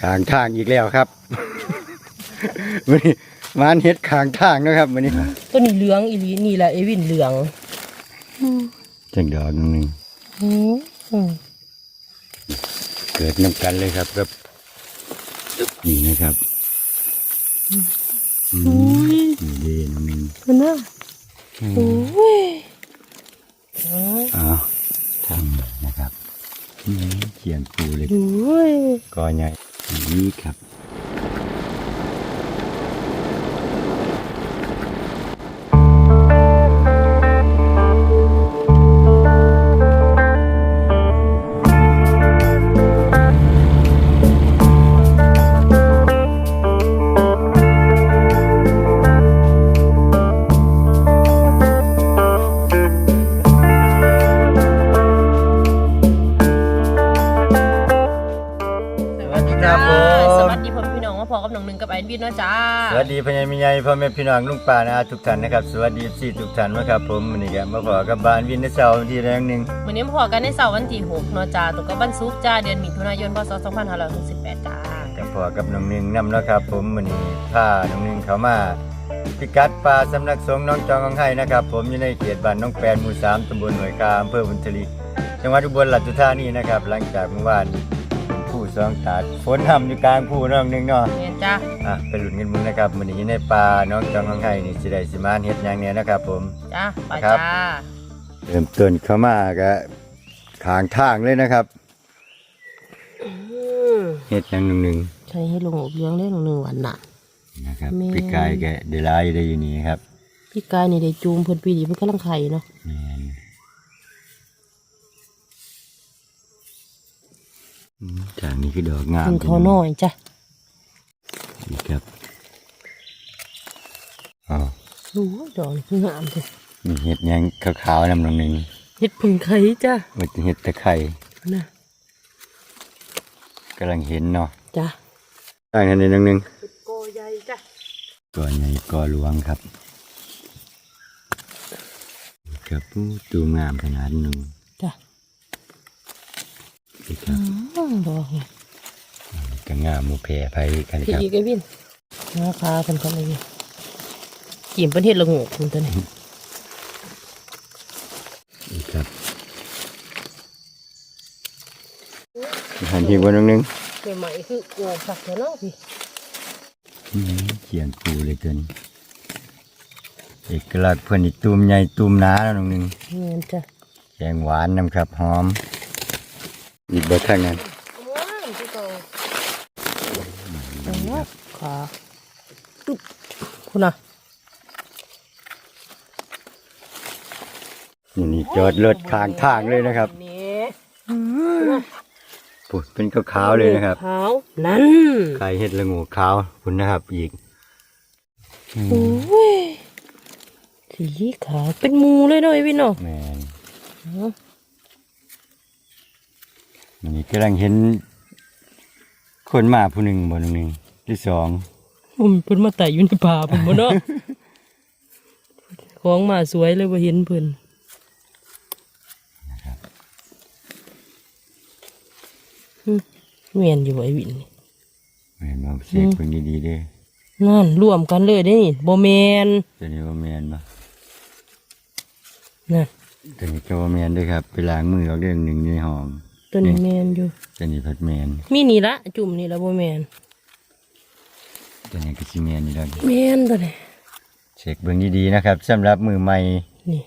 ขางทางอีกแล้วครับวันนี้มานเฮ็ดขางทางนะครับวันนี้ตัวนี้เหลืองอีหลีนี่แหละเอวินเหลืองจังดอกหนึงอืมอืมเกิดน้ำกันเลยครับครับนี่นะครับอืมนี่ดีน้องหนึงมันน่ะโอ้ยอ๋ออ้าวทำนะครับอืมเขียนปูเลยโอ้ยกอใหญ่ นี่ครับ น้องหนึ่งกับไอ้วินเนาะจ้า สวัสดีพญามิยายพ่อแม่พี่น้องลุงป่านะทุกท่านนะครับสวัสดีสี่ทุกท่านนะครับผมวันนี้ก็มาพอกับบ้านวินในเสาร์ที่แรงหนึ่งวันนี้มาพอกันในเสาร์วันที่6เนาะจ้าตกกับวันศุกร์จ้าเดือนมิถุนายนพศ2568จ้ากับพอกับน้องหนึ่งนำแล้วครับ ผมวันนี้พาน้องหนึ่งเขามาพิกัดป่าสำนักสงฆ์น้องจองของไห้นะครับ ผมอยู่ในเขตบ้านน้องแปนหมู่สามตำบลหน่วยกาอำเภอบุญทลีจังหวัดอุบลราชธานีนะครับหลังจากเมื่อวานผู้ สองตาดฝนทำอยู่กลางผู้น้องหนึ่งเนาะ เนียนจ้าอะไปหลุนกันมึงนะครับมันนี้ในป่าน้องจองของไห้นี่สิได้สิมานเฮ็ดหยังเนี่ยนะครับ ผม จ้าไปครับ จ้าเริ่มต้นเข้ามาก็ทางทางเลยนะครับอืมเฮ็ดหยังหนึ่งหนึ่งใช้ให้ลงอบเลี้ยงได้หนึ่งวันน่ะ นะครับแม่ ปีกายแกได้หลายได้อยู่นี่ครับพี่กายนี่ได้จูงเพิ่นปีดีเพิ่นกำลังไข่เนาะแม่น อืมทางนี้คือดอกงามเพิ่นเขาน้อยจ้ะนี่ครับอ๋อดูดอกนี่คืองามจ้ะมีเห็ดหยังขาวๆนำหนึ่งหนึ่งเฮ็ดผึ่งไข่จ้ะมันจะเห็ดตะไคร่น่ะกำลังเห็นเนาะจ้ะทางนั้นหนึ่งหนึ่งโกใหญ่จ้ะก่อนใหญ่ก่อหลวงครับครับอู้ตูมงามขนาดหนึ่ง จ้ะนี่ครับอืมดอกนี่ก็งามหมูแผ่ไผกันพี่ครับอีกไอ้วินราคาเป็นคนอะไรกินประเทศละงกคุณตัวนี้นี่ครับหันที่บนหนึ่งหนึ่งใหม่ๆคือโอ้ผักเถอะเนาะพี่อืมเขียนปูเลยตัวนี้เอกลักษณ์เพื่อนอีตูมใหญ่ตูมหนาแล้วหนึ่งหนึ่งเงินจ้ะแกงหวานน้ำครับหอม อีกบทางนั้นว้าวพี่โตเอาละขาตุ๊บคุณน่ะนี่นี่จอดรถข้างทางเลยนะครับนี่ปุ๊บเป็นขาวๆเลยนะครับขาวนั่นไข่เห็ดละโงูขาวคุณนะครับอีกอืมโอ้ยสีขาวเป็นหมูเลยเนาะไอ้วินเนาะแมนเอาอั นนี้กำลังเห็น คนมาผู้หนึ่งบนหนึ่งที่สองอืมเพิ่นมาไต่อยู่ในป่าผมบ่เนาะ ของมาสวยเลยบ่เห็นเพิ่นอืมเมียนอยู่ไอ้วินนี่แมนมาเช็คเพิ่งดีๆเด้อนั่นรวมกันเลยได้นี่บ่แมนตัวนี้ว่าแมนปะนั่นตัวนี้ก็ว่าแมนด้วยครับ ไปล้างมือเอาเรื่องหนึ่งในห้อง ตัวนี้แมนอยู่ตัวนี้พัดแมนมีนี่ละจุ่มนี่ละบ่แมนตัวนี้ก็ชิแมนนี่แล้วแมนตัวนี้เช็คเบิ่งดีๆนะครับสำหรับมือใหม่นี่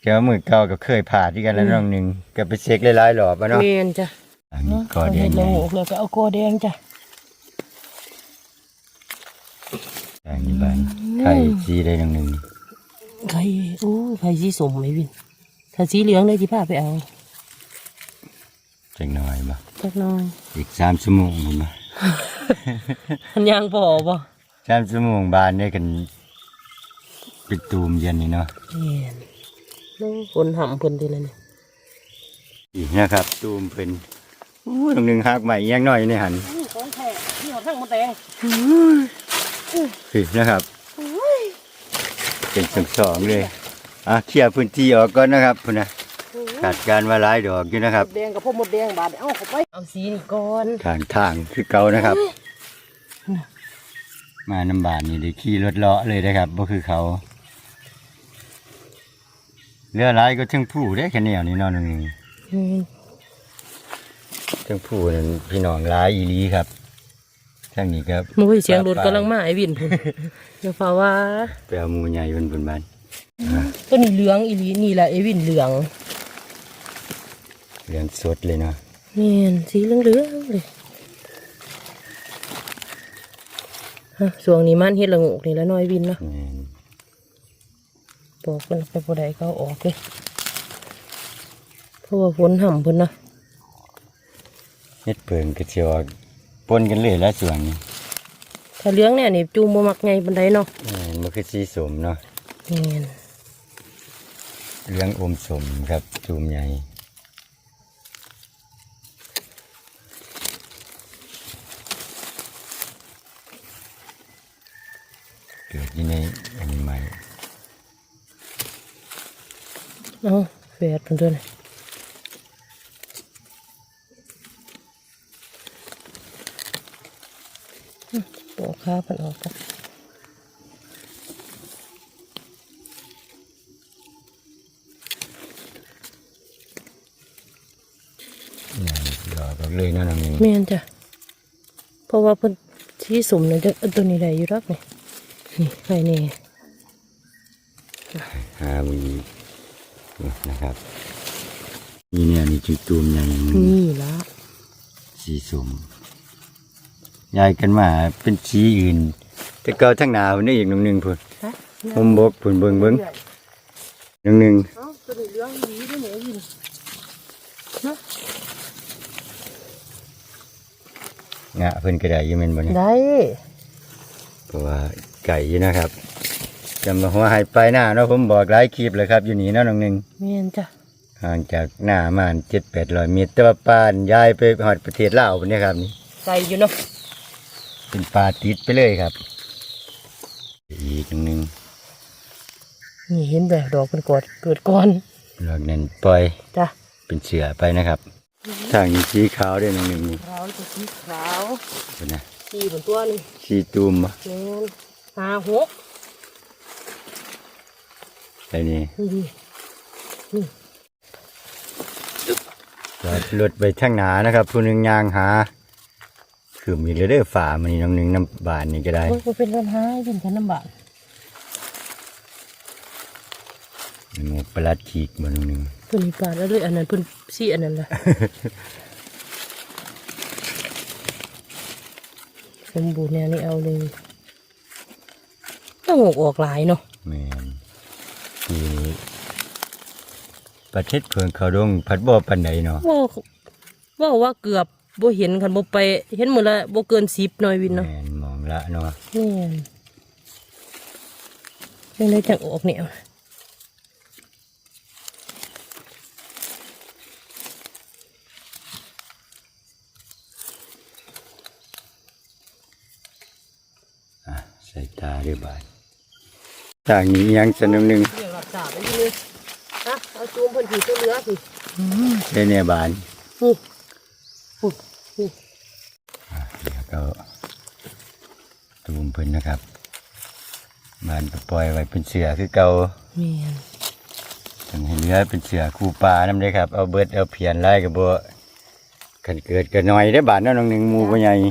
แกว่ามือเก่าก็เคยผ่าที่กันแล้วน้องหนึ่งก็ไปเช็คหลายๆหลอบอะเนาะแมนจ้ะอันนี้ก็แดเฮ็งดใหละญ่โงกแล้วก็เอากอแดงจ้ะอันนี้บานไข่สีได้น้องหนึ่งไข่โอ้ยไข่สีสมไหมวินถ้าสีเหลืองเลยที่พาไปเอา จังหน่อยบ่จักหน่อย อีกสามชั่วโมงผมบ่มันยังพอบ่สามชั่วโมงบานได้กันปิดตูมเย็นนี่เนาะแม่นน้องคนหำเพิ่นทีละนี่อีกนะครับ ตูมเป็นอู้น้องหนึ่งหักใหม่ยังน้อยในหันของแท้ที่เขาทั้งมาแตงคือนะครับเป็นสองสองเลยอะเคลียร์พื้นที่ออกก่อนนะครับพุ่นนะ โอ้กาดการว่าหลายดอกอยู่นะครับแดงกับพ่อมดแดงบาดเอาเข้าไปเอาสีนี่ก่อนทางทางคือเก่านะครับ มาน้ำบานนี่ได้ขี่รถเลาะเลยนะครับบ่คือเขาเรือหลายก็ทั้งผู้ได้แค่แนวนี้เนาะนึงอืมทั้งผู้นั่นพี่น้องหลายอีหลีครับทั้งนี้ครับมุ้ยเสียงรถกำลังมาไอ้วินพุ่นเดี๋ยวฟ้าว่าไปเอาหมูใหญ่บนบนบ้านตัวนี้เหลืองอีหลีนี่แหละไอ้วินเหลือง เรื่องสดเลยเนาะแม่นสีเหลืองเหลืองๆเลยฮะช่วงนี้มันเฮ็ดละโงกนี่ละน้อยวินเนาะนี่บอกเพิ่นไปบ่ได้ก็เอาออกเลยเพราะว่าฝนห่ำเพิ่นเนาะเฮ็ดเปิงกระเจียวปนกันเลยแล้วส่วนนี้ถ้าเหลืองเนี่ยนี่จูมบ่มักไงปานใดเนาะนี่มันคือสีสมเนาะแม่นเรื่องอมสมครับจูมใหญ่เกิด อยู่ในอันนี้ใหม่เอาแฝดเพิ่นตัวนี้อืมปอกขาเพิ่นออกกันนี่ดอกออกเลยเนาะน้องนี่แม่นจ้ะเพราะว่าเพิ่นที่สมน่ะจะเอาตัวนี้ได้อยู่รักนี่ นี่ไข่นี่หามีนี่นะครับ นี่เนี่ยนี่จุดตูมใหญ่มันนี่ละสีสมยายกันมาเป็นสีอื่น แต่เก่าทั้งหนาวนี่อีกหนึ่งหนึ่งพุ่นฮะผมบกพุ่นเบิ่งเบิ่งหนึ่งหนึ่งเอ้าตัวนี้เหลืองดีด้วยเนี่ยวินงะเพิ่นก็ได้อยังแม่นบ่เนี่ยได้เพราะว่า ไก่อยู่นะครับจำมาหัวหายไปหน้าเนาะผมบอกหลายคลิปเลยครับ อยู่นี่เนาะน้องหนึ่งแม่นจ้ะห่างจากหน้ามาเจ็ดแปดร้อยเมตรแต่ว่าป่านย้ายไปหอดประเทศลาวพุ่นเนี่ยครับนี่ไก่อยู่เนาะเป็นป่าติดไปเลยครับ อีกหนึ่งหนึ่งนี่เห็นแต่ดอกเพิ่นกอดเกิดก่อนหลักนั้นปล่อยจ้ะเป็นเสือไปนะครับทางนี้สีขาวด้วยน้องหนึ่งนี่ขาวตัวสีขาวเพิ่นนะสีบนตัวนี่สีตูมบ่แม่น ห้าหกอะไรนี่นี่ดิจอดรถไปทางหนานะครับ ผู้หนึ่งยางหาคือมีเรเดอร์ฝ่ามันนี่น้องหนึ่งน้ำบานนี่ก็ได้โอ้ยบ่เป็นปัญหาเป็นกันลำบากหมูประหลัดขีกบนน้องหนึ่งตัวนี้ปาดแล้วด้วยอันนั้นเพิ่นสีอันนั้นล่ะ สมบูรณ์แนวนี้เอาเลย ต้องออกหลายเนาะแมนทีนี้ประเทศเพิงเขาดงพัดบ่อปันใดเนาะว่าว่าว่าเกือบบ่เห็นคันบ่ไปเห็นมื้อละบ่เกิน10หน่อยวินแมเนาะนมองละเนาะแม่นจังไดจังออกแนวอะใส่ตาด้วยบาด ทางนี้ยังสนุกหนึ่งเรื่องรักษาไปเลยฮะเอาจูมเพิ่นผีตัวเหลือสิใช่เนี่ยบานนี่อุ๊ยนี่แล้วก็ตูมเพิ่นนะครับบานปล่อยไว้เป็นเสือคือเก่าแม่นต้องให้เหลือเป็นเสือคู่ปลาน้ำได้ครับ เอาเบิดเอาเพียนไล่กับบัวขันเกิดก็น้อยได้บาทเนาะน้องหนึ่งหมูบ่ใหญ่อ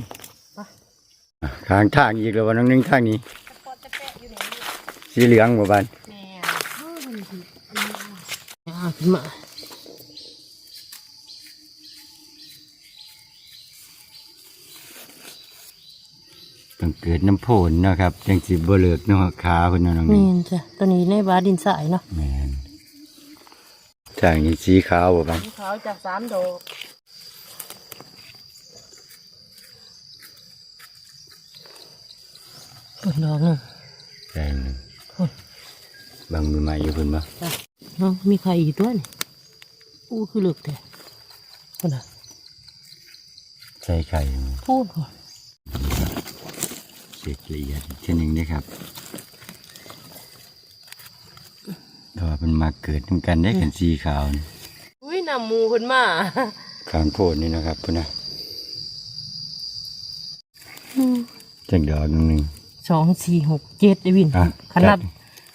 ะข้างทางอีกแล้วว่าน้องหนึ่งทางนี้ สีเหลืองบ่บานแม่อ่าขึ้นมาต้องเกิดน้ำโพนเนาะครับจังสิบ่เลิกเนาะขาเพิ่นเนาะน้องหแม่นึ่จ้ะตัวนี้ในบาดินสายเนาะแม่นทางนี้สีขาวบ่บานขาวจากสามดอกเปิดอกหนึงใช่หนึ่ง บางมือใหม่อยู่เพิ่นบ่จ้ะเนาะมีใครอีกตัวนี่อู้คือเลือกแต่คนน่ะใส่ไข่พูดก่อนเสกละเอียดเช่นหนึงเด้ครับแต่ว่ามันมาเกิดนํกันได้กันสีขาวนี่โอ้ำมูขึ้นมาขางโพดนี่นะครับพุ่นนะจังดอกหนึงสองสี่หกเจ็ดไอ้วินอะขนาดจัด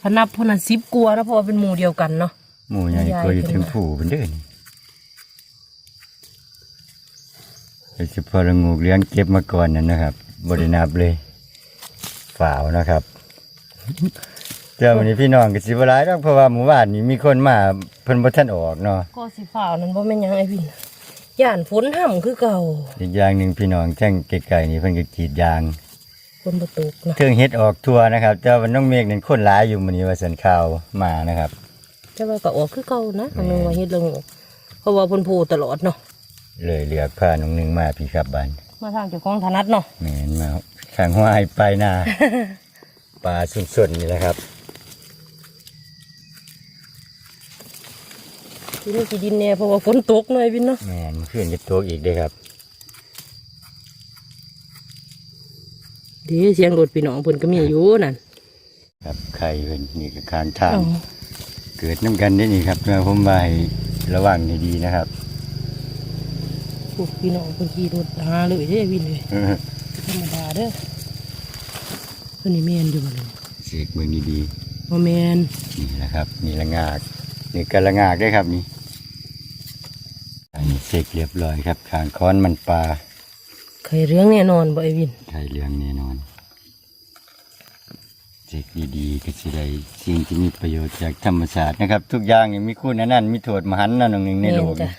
ขนาดพวกนั้นสิบกลัวาแล้วเพราะว่าเป็นหมูเดียวกันเนาะหมู่ใหญ่ยายกว่าอยู่ขึ้นมาถึงผู้เป็นเด้อนี่โดยเฉพาะละงูเลี้ยงเก็บมาก่อนนั่นนะครับบรินับเลยฝ่าวนะครับเจ้าวันนี้พี่น้องก็สิบหลายดอกเพราะว่าหมู่บ้านนี้มีคนมาเพิ่นบ่ทันออกเนาะก็สิฝ่าวนั้นบ่แม่นหยังไอ้วินย่านฝนห่ำคือเก่าอีกอย่างหนึ่งพี่น้องจังไกลๆนี่เพิ่นก็กรีดยาง ฝนบ่ตกเนาะเครื่องเฮ็ดออกทั่วนะครับเจ้าวันน้องเมฆนั่นคนหลายอยู่มื้อนี้ว่าสันข่าวมานะครับ แต่ว่าก็ออกคือเก่านะอันนึงว่าเฮ็ดเรื่องเพราะว่าเพิ่นพูดตลอดเนาะเลยเลือกพาน้องหนึงมาพี่ครับบ้านมาทางเจ้าของถนัดเนาะแม่นมาข้างห้วยไปหน้าปลาสุนๆนี่แหละครับที่นี่สิดินแน่เพราะว่าฝนตกหน่อยวินเนาะแม่นขึ้นจะตัวอีกเด้อครับ ดี๋ยวเสียงรถพี่น้องเพิ่นก็มีอยู่นั่นครับไข่เพิ่นนี่ก็คานทางเอาเกิดน้ำกันได้นี่ครับเมื่อผมมาให้ระวังให้ดีนะครับพวกพี่น้องเพิ่นขี่รถหาเลยเด้วินเลยเออธรรมดาเด้อเพิ่นนี่แม่นอยู่บ่ล่ะเสกเมืองดีบ่แม่นๆนี่แหละครับนี่ละงากนี่ก็ละงากได้อครับนี่อันนี้เสกเรียบร้อยครับขางค้อนมันปลา ไข่เรื่องแน่นอนบ่ไอ้วิน ไข่เหลืองแน่นอนเสกดีๆก็สิได้สิ่งที่มีประโยชน์จากธรรมชาตินะครับ ทุกอย่างนี่มีคุณอันนั้นมีโทษมหันต์นั่นหนึ่งในแม่โลนกจ้ะ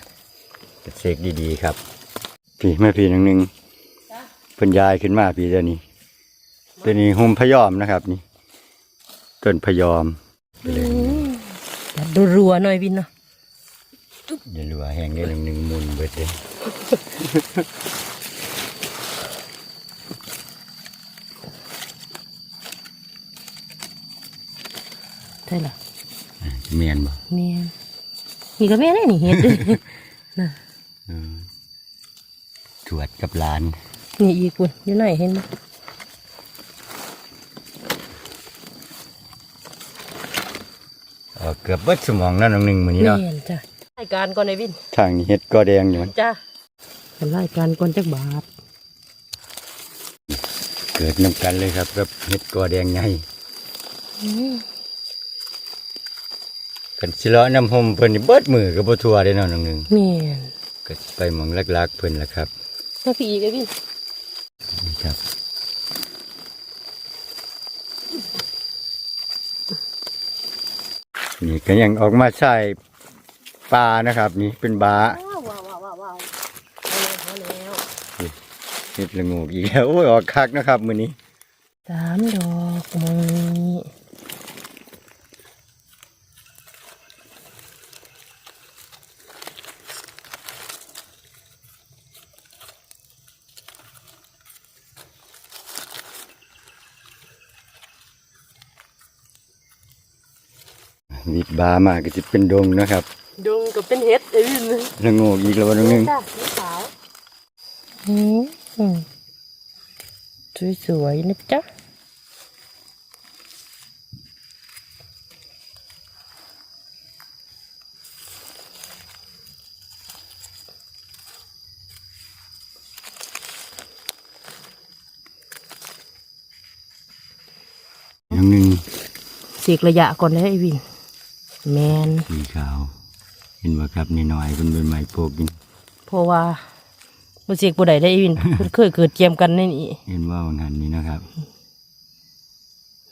นี่เสกดีๆครับพี่แม่พี่หนึ่งหนึ่งเพิ่นยายขึ้นมาพี่เดี๋ยวนี้ตัวนี้หุ่มพยอมนะครับ นี่ต้นพยอมไปเลยจัดรัวๆหน่อยวินเนาะอย่าลัวแห้งได้หนึ่งหนึ่งมุนเบิดเลย ใช่ล่ะเมียนบ่แม่นนี่ก็แม่นได้นี่เฮ็ดเด้อน่ะเออถวดกับหลาน นี่อีกพุ่นอยู่ไหนเห็นบ่เออเกือบเบิดสมองนั่นหนึ่งมือนี้เนาะแม่นจ้ะรายการก่อนไอ้วินทางนี้เฮ็ดก็แดงอยู่จ้ะทำรายการก่อนจักบาทเกิดน้ำกันเลยครับกับเฮ็ดก็แดงใหญ่อืม กันสิเลาะน้ำหอมเพิ่นนี่เบิดมือก็บ่ทั่วได้เนาะหนึ่งแม่นก็ไปหมองลักๆเพิ่นล่ะครับมาพี่อีกไอ้วินนี่ครับนี่ก็ยังออกมาใส่ปลานะครับ นี่เป็นบาว้าวว้าวว้าวว้าวว้าวเอาแล้วเห็ดละงูกอีกแล้วโอ้ยออกคักนะครับมื้อนี้สามดอกมองนี้ มีบามาก็จะเป็นดงนะครับ ดงก็เป็นเห็ดไอ้วินละงูกอีกแล้ววันนึงจ้ะสีขาวอืมอืมสวยๆนะจ๊ะยังนึงเสกระยะก่อนเลยไอ้วิน แมนสีขาว เห็นว่าครับนี่หน่อยเป็นใบไม้โปกนี่เพราะว่าบ่เสกบ่ได้ได้ไอ้วิน เพิ่นเคยเกิดเจียมกันในนี่เห็นว่าวันหันนี้นะครับ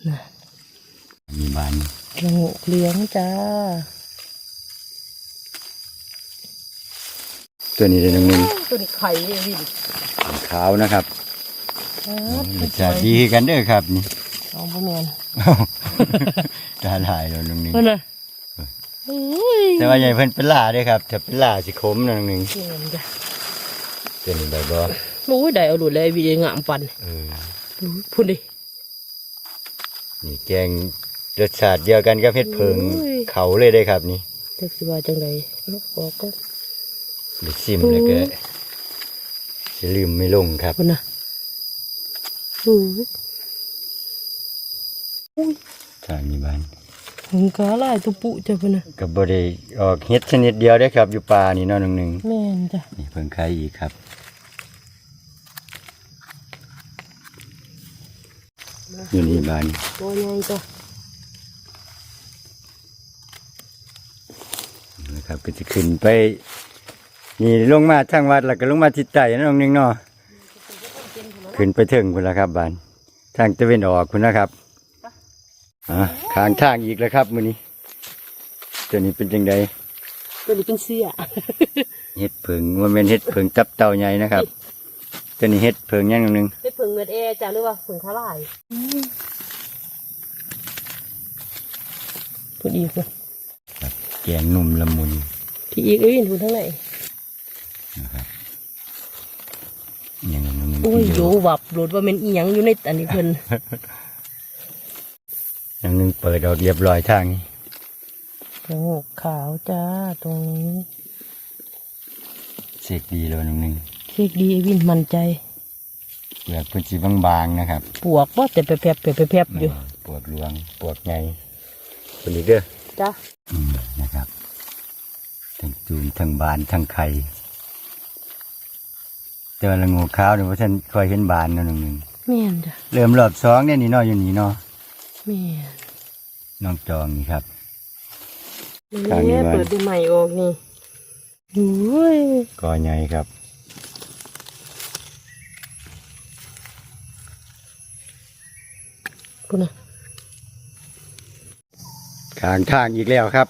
น่ะมีบานละโงกเหลี้ยงจ้าตัวนี้เลยนึงนึงตัวนี้ไข่ไอ้วินขาวนะครับครับรสชาติดีกันเด้อครับนี่ เอาบ่แมน ตาลายแล้วนึงนึงเพิ่นน่ะโอ้ย แต่ว่าใหญ่เพิ่นเป็นล่าเด้อครับถ้าเป็นล่าสิขมนึงนึงแม่นจ้ะตัวนี้ใบบ่โอ้ยได้เอาหลุดเลยไอ้วินงามปันเออพุ่นดินี่แกงรสชาติเดียวกันกับเห็ดเพิงโอ้ยเขาเลยได้ครับนี่จักสิว่าจังไดบอกก็เด็กซิมแล้วก็จะลืมไม่ลงครับพุ่นน่ะโอ้ยทางนี้บ้านห งกาลายตุปุจ้ะเพิ่นน่ะกับบได้ออกเฮ็ดชนิดเดียวได้อครับ อยู่ป่านี่เนาะหนึ่งหนึ่งแม่นจ้ะนี่เพิ่งไข่อีกครับ อยู่นี่บ้านตัวใหญ่จ้ะนะครับ ก็จะขึ้นไป นี่ลงมาทางวัดแล้วก็ลงมาทิศใต้นะน้องหนึงเนาะขึ้นไปถึงพุ่นแล้วครับบ้านทางตะเวนออกคุณนะครับ อ่าข้างทางอีกแล้วครับ มื้อนี้ตัวนี้เป็นจังไดตัวนี้เป็นเสื้อเฮ็ดเพิงว่าเป็นเฮ็ดเพิงตับเต่าใหญ่นะครับตัวนี้เฮ็ดเพิงอย่างหนึงเป็นผึ่งเงินแอร์จ้ะหรือว่าผึ่งคาลายตัวอีกเลยแกงนุ่มละมุนพี่อีกเอ้ยดูทั้งไหนนะครับอย่างนั้นมันโอ้ยโยวับโดดว่าเป็นอีหยังอยู่ในอันนี้เพิ่นอย่าง หนึงเปิดออกเรียบร้อยทางนี้โอ้ขาวจ้าตรงนี้เสกดีแล้วหนึงหนึงเช็คดีไอ้วินมั่นใจเปลือกพื้นสีบางๆนะครับ ปวกว่าแต่แผลบๆแผลบๆอยู่ ปวดหลวง ปวดไงคนนี้เด้อจ้ะอืมนะครับ ทั้งจูนทั้งบานทั้งไข่แต่ว่าละงูขาวเนี่ยว่าฉันคอยเห็นบานเนาะหนึ่งหนึ่งแม่นจ้ะเริ่มรอบสองเนี่ยนี่เนาะอยู่นี่เนาะแม่น น้องจองนี่ครับนี่ทางนี้ไว้ เปิดได้ใหม่ออกนี่โอ้ยกอใหญ่ครับกูนะขางทางอีกแล้วครับ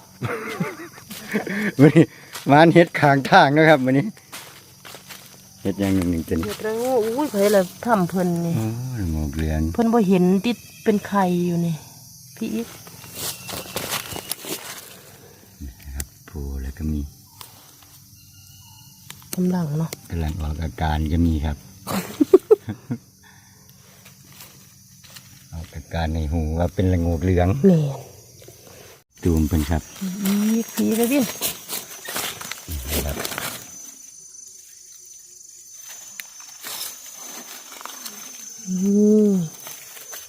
วันนี้มานเฮ็ดขางทางนะครับวันนี้เฮ็ดอย่างหนึ่งหนึ่งจนเฮ็ดแล้วอุ้ยไผละทำเพิ่นนี่ โอ้ยงอกเหลืองเพิ่นบ่เห็นติดเป็นไข่อยู่นี่ พี่อีก โผล่แล้ว ก็มีกำลังเนาะกำลังออกอาการก็มีครับ ออกอาการในหูว่าเป็นละงูเหลืองแม่นตูมเป็นครับอีกพี่เลยวินนะครับอืม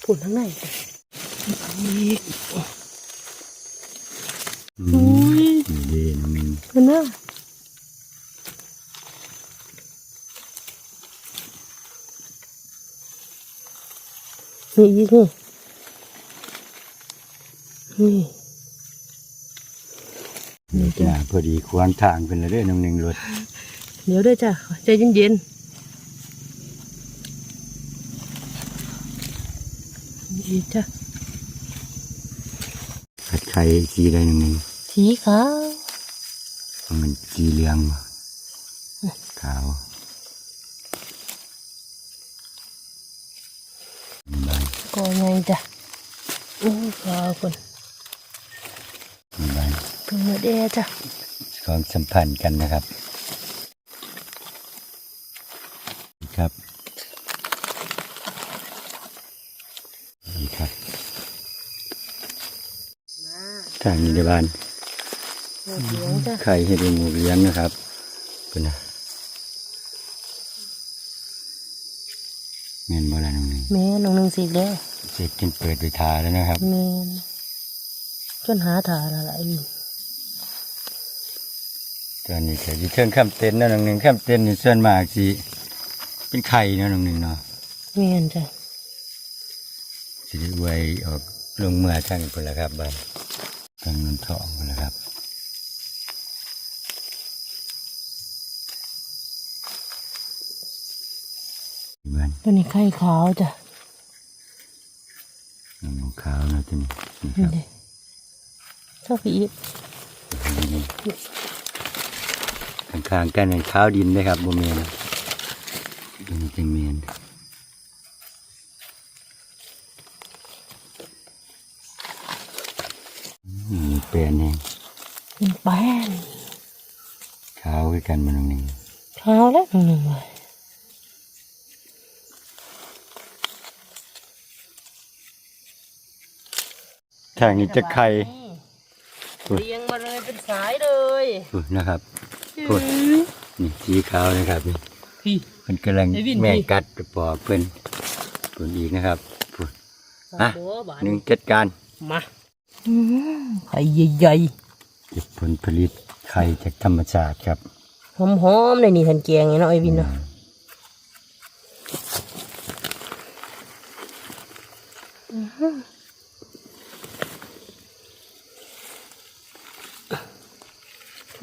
พูดทั้งไหนจ้ะอีกอืมนี่ดี น้องมิงเพิ่นน่ะนี่อีกนี่นี่นี่จ้าพอดีควางทางเป็นเลยเด้อน้องหนึ่งรถเดี๋ยวเด้วยจ้ะใจเย็นๆนี่จ้ะผัดไข่สีได้น้องหนึ่งสีขาว มันสีเหลืองบ่ขาวบานก็ไงจ้ะอู้ขาวคนบานเพิ่งมาแดจ้ะความสัมพันธ์กันนะครับ ครับนี่ครับทางนี้ในบ้าน เสียงจ้ะไข่เห็ดหมูเลี้ยงนะครับเป็นนะเมนโบราณนึงแม่น้องหนึ่งสีแล้วเสร็จกินเปิดไปทาแล้วนะครับแม่นจนหาถาอะไรอยู่ตอนนี้ก็อยี่เทิงข้ามเต็นท์เนาะน้องหนึ่งข้ามเต็นท์นี่ส่วนมากสิเป็นไข่เนาะน้องหนึ่งเนาะแม่นจ้ะสิได้ไว้ออกลงเมื่อทั้งคนละครับบ้านทางนนทองพุ่นละครับบ้าน ตัวนี้ไข่ขาวจ้ะน้องขาวเนาะตัวนี้นี่คนี่รับเลยชอบพี่อีกข้างๆกันเป็นข้าวดินเลยครับบ่เมียนเป็นจังเมียนอืมเปลี่ยนเองเป็นแป้นขาวคือกันมันหนึ่งขาวแล้วน้องหนึ่งเลย ทางนี้จะไข่เรียงมาเลยเป็นสายเลยพูดนะครับพูดนี่สีขาวนะครับนี่พี่เพิ่นกำลังไอ้วินแม่พี่กัดปอกเพิ่นพูดอีกนะครับพูดอะบัวบานหนึ่งจัดการมาไข่ใหญ่เก็บผลผลิตไข่จากธรรมชาติครับๆหอมๆในนี่ทันแกงไงเนาะไอวินเนาะ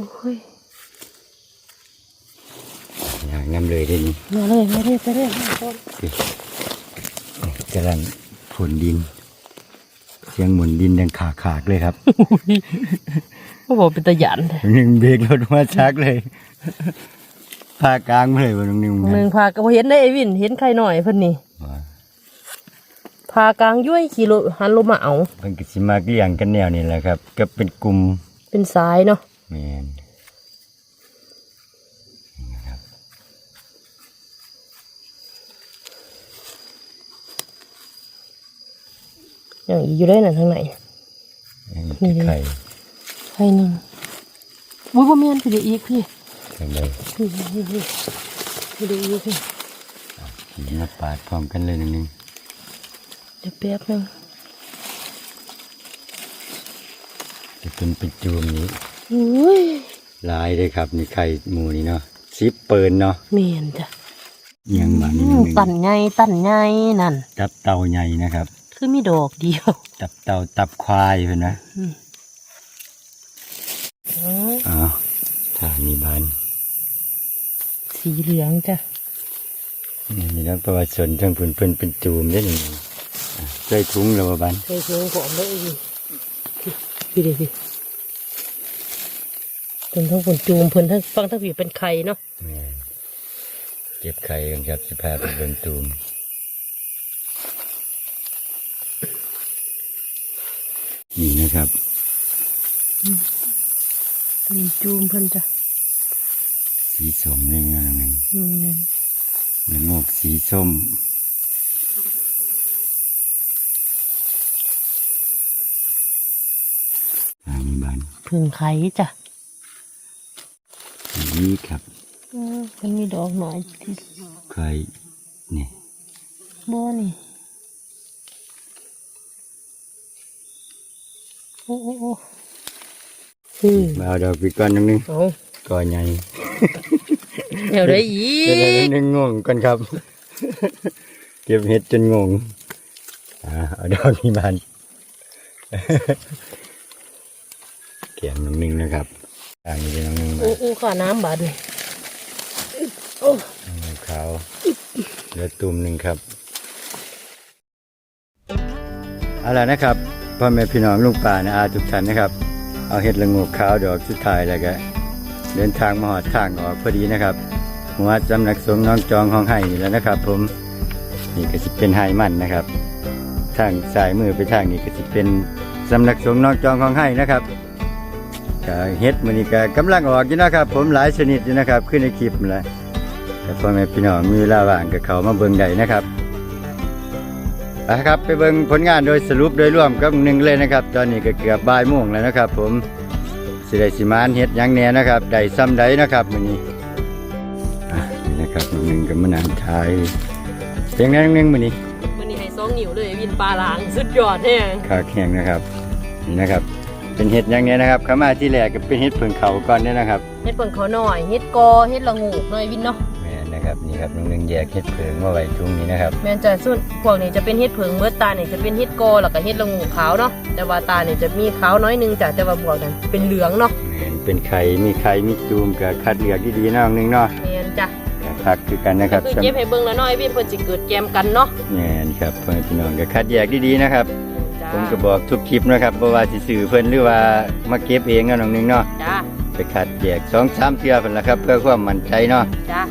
อ้ยอย่างน้ำเลยได้นี่มาเลยมาเลยไปเลยกำลังผลดิน เสียงหมุนดินดังขาขากๆเลยครับโอ้โหเป็นตะหยันเลยหนึ่งเบรกรถมาชักเลยพากลางมาเลยวันหนึ่งหนึ่งพาก็บ่เห็นได้ไอวินเห็นใครหน่อยเพิ่นนี่พากลางย้วยขี่รถหันลงมาเอาเป็นกิจมาเกี่ยงกันแนวนี่แหละครับ ก็เป็นกลุ่มเป็นสายเนาะ แมนอย่างอีกอยู่ได้นั่นทางไหนอันนี้คือไข่ใครหนึ่งอุ้ยบ่แม่นพี่เดี๋ยวอีกพี่ทางใดพี่พี่พี่พี่เดี๋ยวอีกพี่ขี่มาปาดพร้อมกันเลยหนึ่งหนึ่งเดี๋ยวแป๊บนึงจะเป็นเป็นจูมนี้ อุ้ยลายเลยครับนี่ไข่หมูนี่เนาะซิปเปิลเนาะแม่นจ้ะยังมานี่อืหมนึ่งตันใหญ่ตันใหญ่นั่นตับเต่าใหญ่นะครับ คือมีดอกเดียว ตับเต่าตับควายเห็นไหมอืมอ๋ออ๋อถ้ามีบานสีเหลืองจ้ะนี่แล้วประวัติส่วนทั้งเพิ่นเพิ่นเป็นจูมได้หนึ่งอะใส่ถุงแล้วบ่บานใส่เชียงของได้อีกพี่พี่เดี๋ยวพี่ เพิ่นทั้งฝนจูมเพิ่นทั้งฟังทั้งผีเป็นไข่เนาะแม่นเก็บไข่กันครับสิพาไปเบิ่งตูมนี่นะครับเป็นจูมเพิ่นจ้ะสีส้มนี่นะนึงอืมแล้วงอกสีส้ม อ่ามีบาน เพึ่งไข่จ้ะ นี่ครับอืมมันมีดอกหน่อยที่ไข่นี่บ่นี่โอ้โอ้โอ้อืมมาเอาดอกไปก่อนนึงนึงเอาก่อนใหญ่เดี๋ยวได้อีเดี๋ยวกนึงงงก่อนครับ เก็บเห็ดจนงงอ่าเอาดอกนี้บานเกี่ยงน้องนึงนะครับ ทางนี้เป็นน้องนึงมาโอ้โอ้ข้าน้ำบาดนี่โอ้น้องนึงขาวเหลือตุ่มหนึ่งครับเอาล่ะนะครับพ่อแม่พี่น้องลุงป่านะอาทุกท่านนะครับ เอาเห็ดละโงกขาวดอกสุดท้ายแล้วก็เดินทางมาหอดทางออกพอดีนะครับหัวจำนักสงฆ์น้องจองห้องไห้นี่แหล้วนะครับ ผมนี่ก็สิเป็นไห้มันนะครับ ทางสายมือไปทางนี้ก็สิเป็นสำนักสงฆ์น้องจองห้องไห้นะครับ ก็เฮ็ดมื้อนี้ก็กำลังออกอยู่นะครับ ผมหลายชนิดอยู่นะครับ ขึ้นในคลิปนั่นแหละแต่พ่อแม่พี่น้องมีเวลาว่างก็เข้ามาเบิ่งได้นะครับเอาละครับไปเบิ่งผลงานโดยสรุปโดยรวมกับหนึ่งเลยนะครับ ตอนนี้ก็เกือบบ่ายโมงแล้วนะครับ ผมสิได้สิมานเฮ็ดหยังแหน่นะครับได้ซ้ำใดนะครับมื้อนี้อะนี่นะครับหนึ่งกับมานานทายเพียงนั้นหนึงมื้อนี้วันนี้ให้สองนิ้วเลยวินปลาล้างสุดยอดแห้งขาแข็งนะครับนี่นะครับ เป็นเห็ดอย่างเนี้ยนะครับเข้ามาที่แรกก็เป็นเห็ดเพิ่งเขาก่อนเนี่ยนะครับเฮ็ดเปิ่งเขาหน่อยเฮ็ดกอเฮ็ดละงูกหน่อยวินเนาะแม่นนะครับนี่ครับน้องนึงแยกเห็ดเพิ่งมาไว้ถุงนี้นะครับแม่นจะส่วนพวกนี้จะเป็นเฮ็ดเผิงเมื่อตาเนี่ยจะเป็นเฮ็ดกอแล้วก็เฮ็ดละงูขาวเนาะแต่ว่าตาเนี่ยจะมีขาวน้อยหนึงจ้ะแต่ว่าบวกกันเป็นเหลืองเนาะแม่นเป็นไข่มีไข่มีจูมกับคัดเลือกดีๆเนาะน้องนึงเนาะแม่นจ้ะคักคือกันนะครับคือเก็บให้เบิ่งแล้วเนาะไอ้วินเพิ่นสิเกิดแกมกันเนาะ แม่นครับเพื่อนพี่น้องก็คัดแยกดีๆนะครับจ้า ผมก็บอกทุกคลิปนะครับบ่ว่าสิซื้อเพิ่นหรือว่ามาเก็บเองเนาะน้องนึงเนาะจ้าไปคัดแยกสองสามเทื่อเพิ่นละครับ เพื่อความมั่นใจเนาะจ้า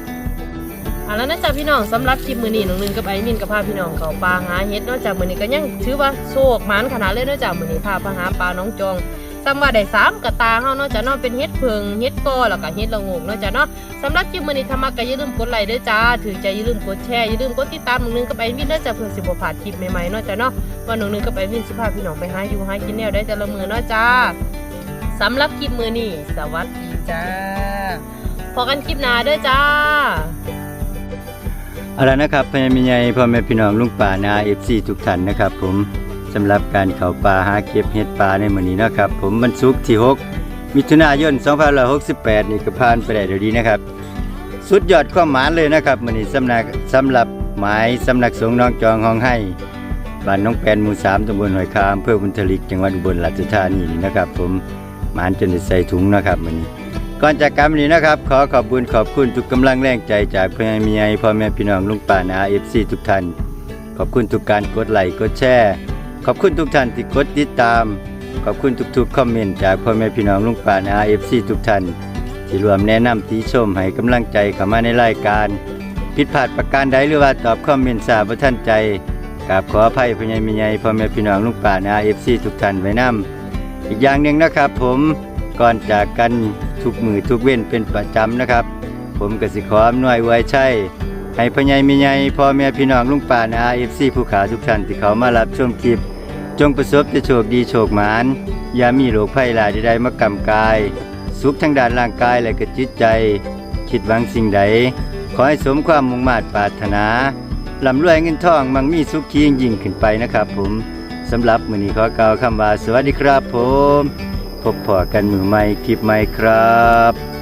เอาแล้วนะจ๊ะพี่น้องสำหรับคลิปมื้อนี้น้องนึงกับไอ้มินกับพาพี่น้องเขาปลาหาเฮ็ดเนาะจ้ะมื้อนี้ก็ยังถือว่าโชคหมานขนาดเลยเนาะจ้ะมื้อนี้พาไปหาปลาน้องจอง ซ้ำว่าได้สามกระตาเฮาเนาะจ้ะเนาะเป็นเฮ็ดเพิงเฮ็ดกอแล้วก็เฮ็ดละงกเนาะจ้ะเนาะสำหรับคลิปมื้อนี้ถ้ามักก็อย่าลืมกดไลค์เด้อจ้าถือใจอย่าลืมกดแชร์อย่าลืมกดติดตามน้องนึงกับไอ้มินเด้อจ้ะเพื่อสิบ่พลาดคลิปใหม่ๆเนาะจ้ะเนาะว่าน้องนึงกับไอ้มินสิพาพี่น้องไปหาอยู่หากินแนวได้แต่ละมื้อเนาะจ้าสำหรับคลิปมื้อนี้สวัสดีจ้าพอกันคลิปหน้าเด้อจ้าเอาละนะครับพญามิใหญ่พ่อแม่พี่น้องลุงป่านา FC ทุกท่านนะครับผม สำหรับการเข้าป่าหาเก็บเห็ดป่าในมื้อนี้นะครับ ผมวันศุกที่ 6 มิถุนายน 2568 นี่ก็ผ่านไปได้ด้วยดีนะครับ สุดยอดความหมานเลยนะครับมื้อนี้สำนักสำหรับหมายสำนักสงฆ์น้องจองห้องให้บ้านน้องแปนหมู่3ตำบลหอยคาอำเภอบุญทลิกจังหวัดอุบลราชธานีนี่นะครับ ผมหมานจนได้ใส่ถุงนะครับมื้อนี้ก่อนจากการวันนี้นะครับ ขอขอบคุณขอบคุณทุกกำลังแรงใจจากพ่อแม่มีไอพ่อแม่พี่น้องลุงป่านาเอฟซีทุกท่าน ขอบคุณทุกการกดไลค์กดแชร์ ขอบคุณทุกท่านที่กดติดตาม ขอบคุณทุกๆคอมเมนต์จากพ่อแม่พี่น้องลุงป่านาเอฟซีทุกท่านที่รวมแนะนำติชมให้กำลังใจเข้ามาในรายการ ผิดพลาดประการใดหรือว่าตอบคอมเมนต์ทราบว่าท่านใจกราบขออภัยพ่อใหญ่มีไอพ่อแม่พี่น้องลุงป่านาเอฟซีทุกท่านไว้นํอีกอย่างหนึ่งนะครับผมก่อนจากกันทุกมือทุกเว้นเป็นประจำนะครับ ผมกสิขออำนวยไว้ใช่ให้พ่อใหญ่มีใหญ่พ่อแม่พี่น้องลุงป่านาเอฟซีผู้ขาทุกท่านที่เขามารับชมคลิป จงประสบแต่โชคดีโชคหมานอย่ามีโรคภัยหลายใดๆมากำกาย สุขทั้งด้านร่างกายและก็จิตใจ คิดหวังสิ่งใด ขอให้สมความมุ่งมา่ปรารถนาลำรวยเงินทองมั่งมีสุขยิ่งยิ่งขึ้นไปนะครับผมสำหรับมือนี้ขอกล่าวคำว่าสวัสดีครับผม พบพอกันมือใหม่คลิปใหม่ครับ